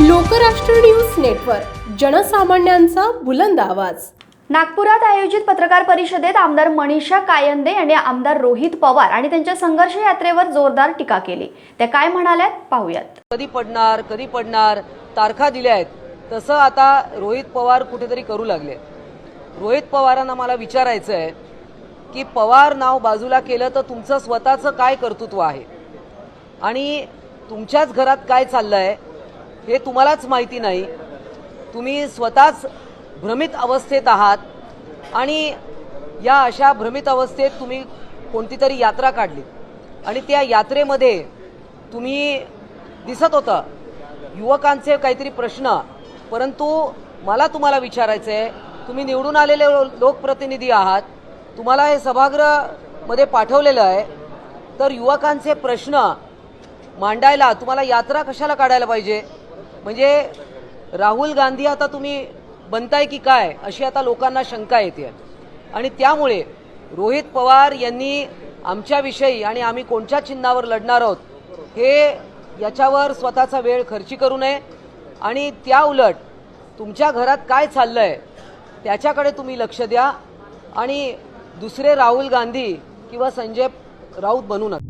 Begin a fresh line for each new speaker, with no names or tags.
Lokrashtra news network जनसामान्यांचा बुलंद आवाज.
नागपुरात आयोजित पत्रकार परिषदेत आमदार मनीषा कायंदे यांनी आमदार रोहित पवार आणि त्यांच्या संघर्ष यात्रेवर जोरदार टीका केली. त्या काय म्हणाल्यात पाहूयात.
कधी पडणार कधी पडणार तारखा दिल्या आहेत. तसं आता रोहित पवार कुठेतरी करू लागले. रोहित पवारांना मला विचारायचं आहे की पवार नाव बाजूला केलं तर तुमचं स्वतःचं काय कर्तृत्व आहे? आणि तुमच्याच घरात काय चाललं आहे हे तुम्हालाच माहिती नाही. तुम्ही स्वतःच भ्रमित अवस्थेत आहात आणि या अशा भ्रमित अवस्थेत तुम्ही कोणती तरी यात्रा काढली. आणि त्या यात्रेमध्ये तुम्ही दिसत होतं. युवकांचे काहीतरी प्रश्न परंतु मला तुम्हाला विचारायचं आहे तुम्ही निवडून आलेले लो- लोकप्रतिनिधी आहात तुम्हाला हे सभागृहामध्ये पाठवलेलं आहे तर युवकांचे प्रश्न मांडायला तुम्हाला यात्रा कशाला काढायला पाहिजे? म्हणजे राहुल गांधी आता तुम्ही बनताय की काय अशी आता लोकांना शंका येते. आणि त्यामुळे रोहित पवार यांनी आमच्याविषयी आणि आम्ही कोणत्या चिन्हावर लढणार आहोत हे याच्यावर स्वतःचा वेळ खर्ची करू नये. आणि त्या उलट तुमच्या घरात काय चाललं आहे त्याच्याकडे तुम्ही लक्ष द्या. आणि दुसरे राहुल गांधी किंवा संजय राऊत बनू नका.